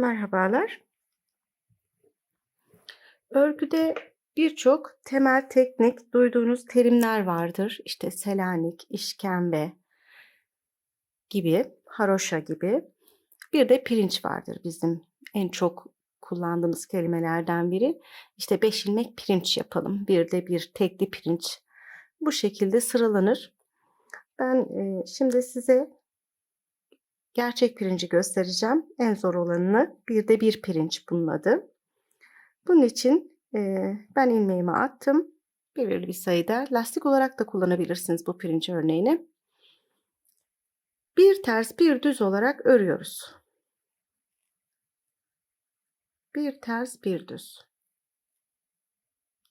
Merhabalar. Örgüde birçok temel teknik duyduğunuz terimler vardır. İşte selanik, işkembe gibi, haroşa gibi. Bir de pirinç vardır bizim en çok kullandığımız kelimelerden biri. İşte beş ilmek pirinç yapalım. Bir de bir tekli pirinç. Bu şekilde sıralanır. Ben şimdi size gerçek pirinci göstereceğim. En zor olanını. Bir de bir pirinç bunun adı. Bunun için e, ben ilmeğimi attım. Belirli bir sayıda. Lastik olarak da kullanabilirsiniz bu pirinç örneğini. Bir ters bir düz olarak örüyoruz. Bir ters bir düz.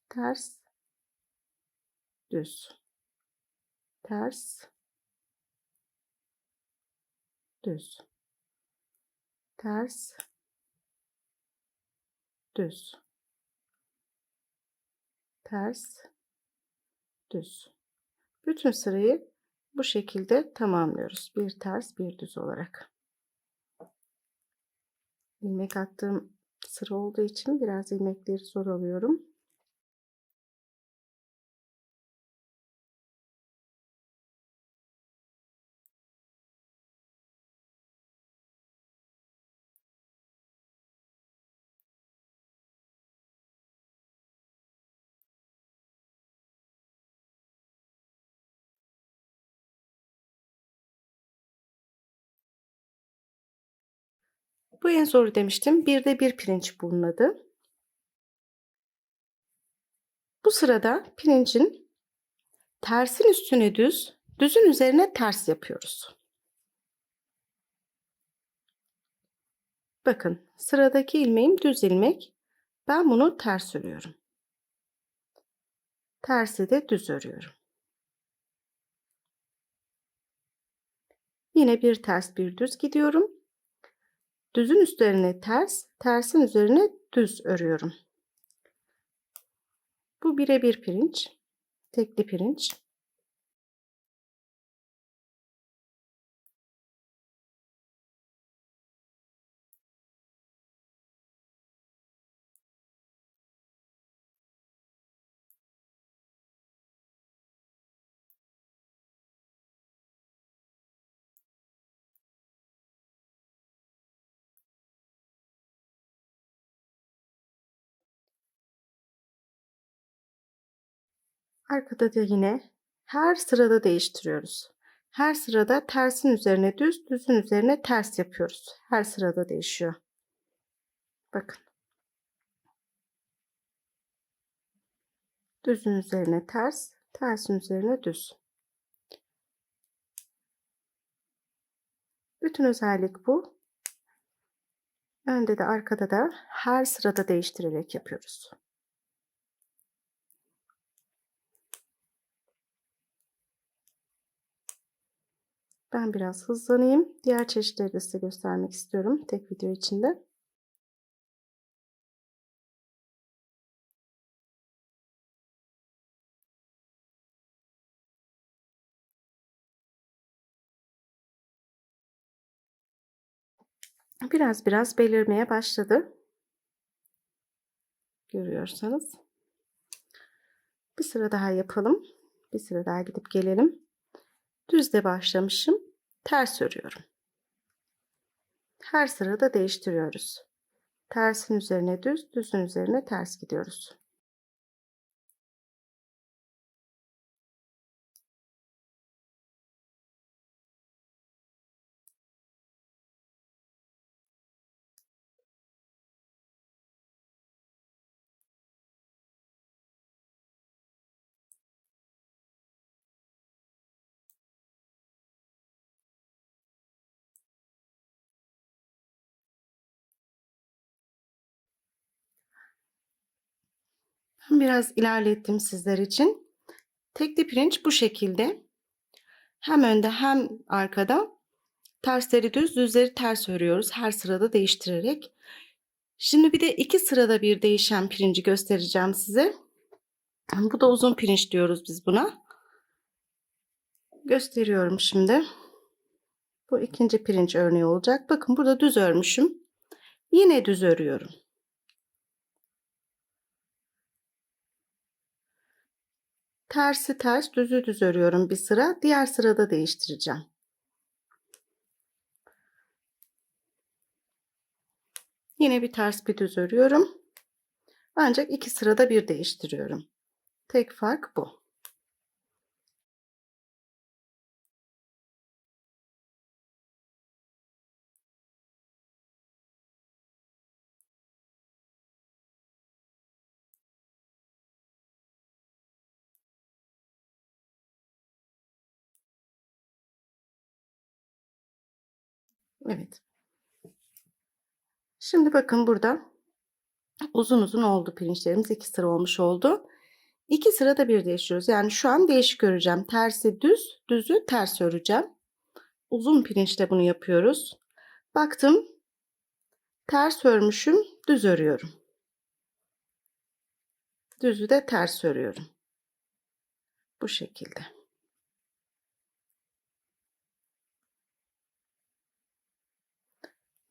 Ters düz. Ters düz. Ters düz. Ters düz. Bütün sırayı bu şekilde tamamlıyoruz. Bir ters bir düz olarak. İlmek attığım sıra olduğu için biraz ilmekleri zor alıyorum. Bu en zoru demiştim. Bir de bir pirinç bunun adı. Bu sırada pirincin tersin üstüne düz, düzün üzerine ters yapıyoruz. Bakın sıradaki ilmeğim düz ilmek. Ben bunu ters örüyorum. Tersi de düz örüyorum. Yine bir ters bir düz gidiyorum. Düzün üzerine ters, tersin üzerine düz örüyorum. Bu birebir pirinç, tekli pirinç. Arkada da yine her sırada değiştiriyoruz. Her sırada tersin üzerine düz, düzün üzerine ters yapıyoruz. Her sırada değişiyor. Bakın. Düzün üzerine ters, tersin üzerine düz. Bütün özellik bu. Önde de arkada da her sırada değiştirerek yapıyoruz. Ben biraz hızlanayım. Diğer çeşitleri de size göstermek istiyorum tek video içinde. Biraz biraz belirmeye başladı. Görüyorsanız. Bir sıra daha yapalım. Bir sıra daha gidip gelelim. Düzde başlamışım. Ters örüyorum. Her sırada değiştiriyoruz. Tersin üzerine düz, düzün üzerine ters gidiyoruz. Biraz ilerlettim sizler için. Tekli pirinç bu şekilde. Hem önde hem arkada tersleri düz, düzleri ters örüyoruz. Her sırada değiştirerek. Şimdi bir de iki sırada bir değişen pirinci göstereceğim size. Bu da uzun pirinç diyoruz biz buna. Gösteriyorum şimdi. Bu ikinci pirinç örneği olacak. Bakın burada düz örmüşüm. Yine düz örüyorum. Tersi ters, düzü düz örüyorum bir sıra. Diğer sırada değiştireceğim. Yine bir ters bir düz örüyorum. Ancak iki sırada bir değiştiriyorum. Tek fark bu. Evet. Şimdi bakın burada uzun uzun oldu pirinçlerimiz. iki sıra olmuş oldu. İki sırada bir değiştiriyoruz. Yani şu an değişik öreceğim. Tersi düz, düzü ters öreceğim. Uzun pirinçle bunu yapıyoruz. Baktım ters örmüşüm, düz örüyorum. Düzü de ters örüyorum. Bu şekilde.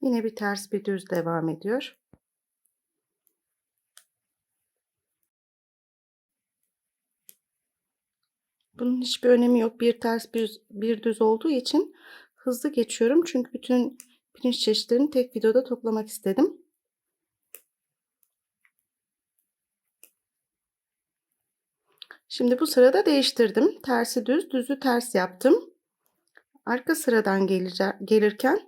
Yine bir ters bir düz devam ediyor. Bunun hiçbir önemi yok. Bir ters bir, bir düz olduğu için hızlı geçiyorum. Çünkü bütün pirinç çeşitlerini tek videoda toplamak istedim. Şimdi bu sırada değiştirdim. Tersi düz, düzü ters yaptım. Arka sıradan gelirken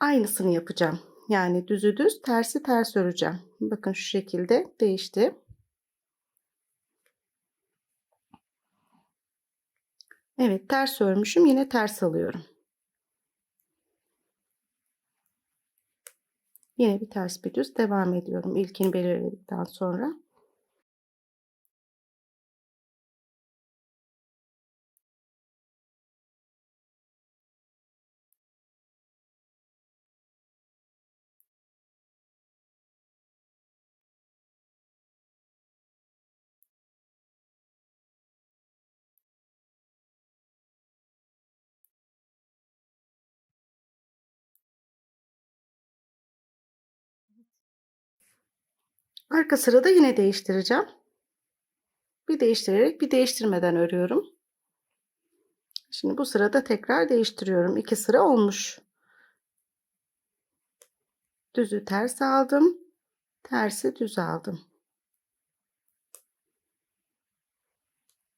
aynısını yapacağım. Yani düzü düz, tersi ters öreceğim. Bakın şu şekilde değişti. Evet, ters örmüşüm. Yine ters alıyorum. Yine bir ters bir düz devam ediyorum. İlkini belirledikten sonra. Arka sırada yine değiştireceğim. Bir değiştirerek bir değiştirmeden örüyorum. Şimdi bu sırada tekrar değiştiriyorum. İki sıra olmuş. Düzü ters aldım. Tersi düz aldım.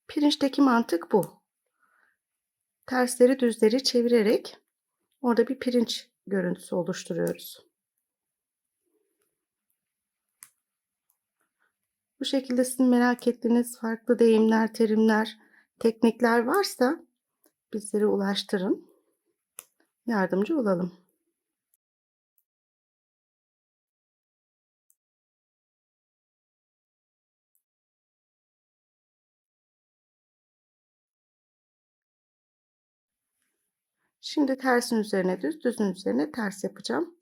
Pirinçteki mantık bu. Tersleri düzleri çevirerek orada bir pirinç görüntüsü oluşturuyoruz. Bu şekilde sizin merak ettiğiniz farklı deyimler, terimler, teknikler varsa bizlere ulaştırın. Yardımcı olalım. Şimdi tersin üzerine düz, düzün üzerine ters yapacağım.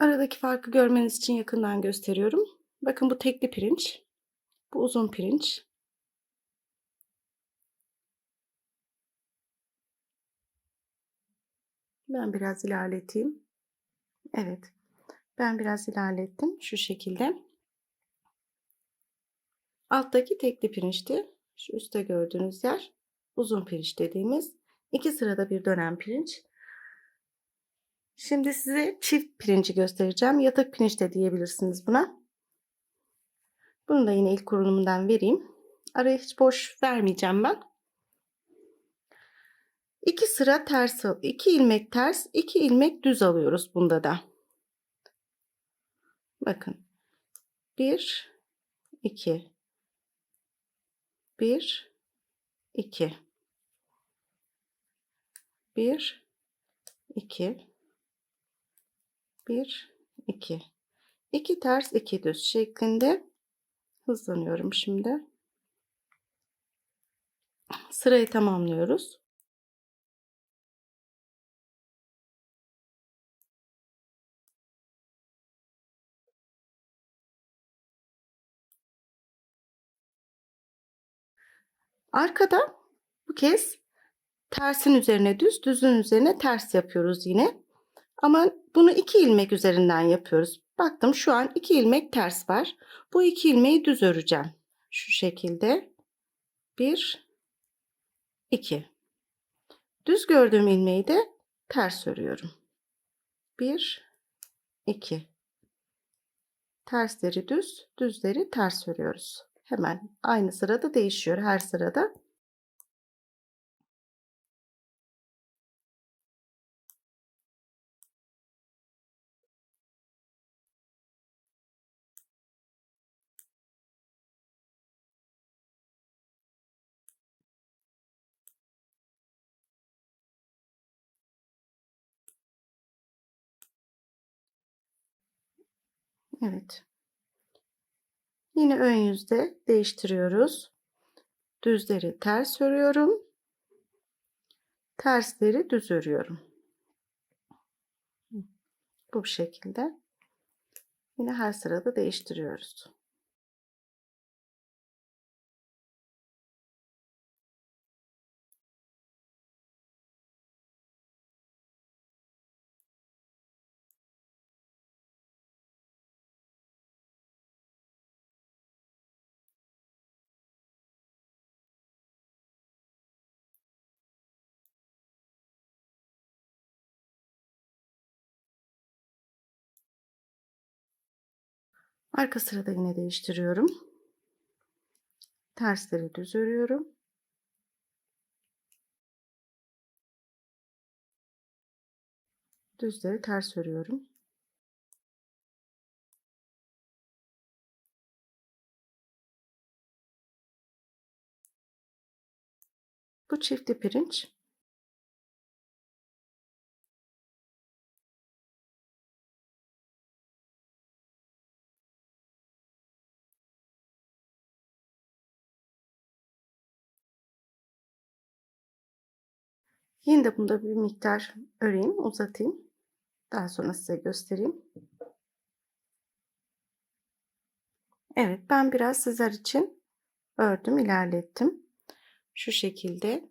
Aradaki farkı görmeniz için yakından gösteriyorum. Bakın bu tekli pirinç. Bu uzun pirinç. Ben biraz ilerleteyim. Evet. Ben biraz ilerlettim. Şu şekilde. Alttaki tekli pirinçti. Şu üstte gördüğünüz yer uzun pirinç dediğimiz. iki sırada bir dönen pirinç. Şimdi size çift pirinci göstereceğim. Yatık pirinç de diyebilirsiniz buna. Bunu da yine ilk kurulumundan vereyim. Araya hiç boş vermeyeceğim ben. İki sıra ters, iki ilmek ters, iki ilmek düz alıyoruz bunda da. Bakın. Bir, iki, bir, 2 1 2 1 2 2 ters 2 düz şeklinde hızlanıyorum şimdi. Sırayı tamamlıyoruz. Arkada bu kez tersin üzerine düz, düzün üzerine ters yapıyoruz yine. Ama bunu iki ilmek üzerinden yapıyoruz. Baktım şu an iki ilmek ters var. Bu iki ilmeği düz öreceğim. Şu şekilde. Bir, iki. Düz gördüğüm ilmeği de ters örüyorum. Bir, iki. Tersleri düz, düzleri ters örüyoruz. Hemen aynı sırada değişiyor her sırada. Evet. Yine ön yüzde değiştiriyoruz. Düzleri ters örüyorum. Tersleri düz örüyorum. Bu şekilde. Yine her sırada değiştiriyoruz. Arka sırada yine değiştiriyorum. Tersleri düz örüyorum. Düzleri ters örüyorum. Bu çiftli pirinç. Yine de bunda bir miktar öreyim, uzatayım. Daha sonra size göstereyim. Evet, ben biraz sizler için ördüm, ilerlettim. Şu şekilde.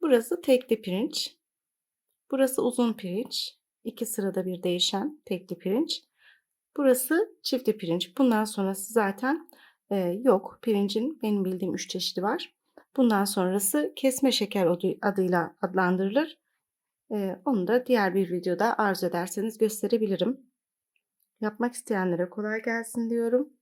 Burası tekli pirinç. Burası uzun pirinç. İki sırada bir değişen tekli pirinç. Burası çiftli pirinç. Bundan sonrası zaten e, yok. Pirincin benim bildiğim üç çeşidi var. Bundan sonrası kesme şeker adıyla adlandırılır. E, onu da diğer bir videoda arzu ederseniz gösterebilirim. Yapmak isteyenlere kolay gelsin diyorum.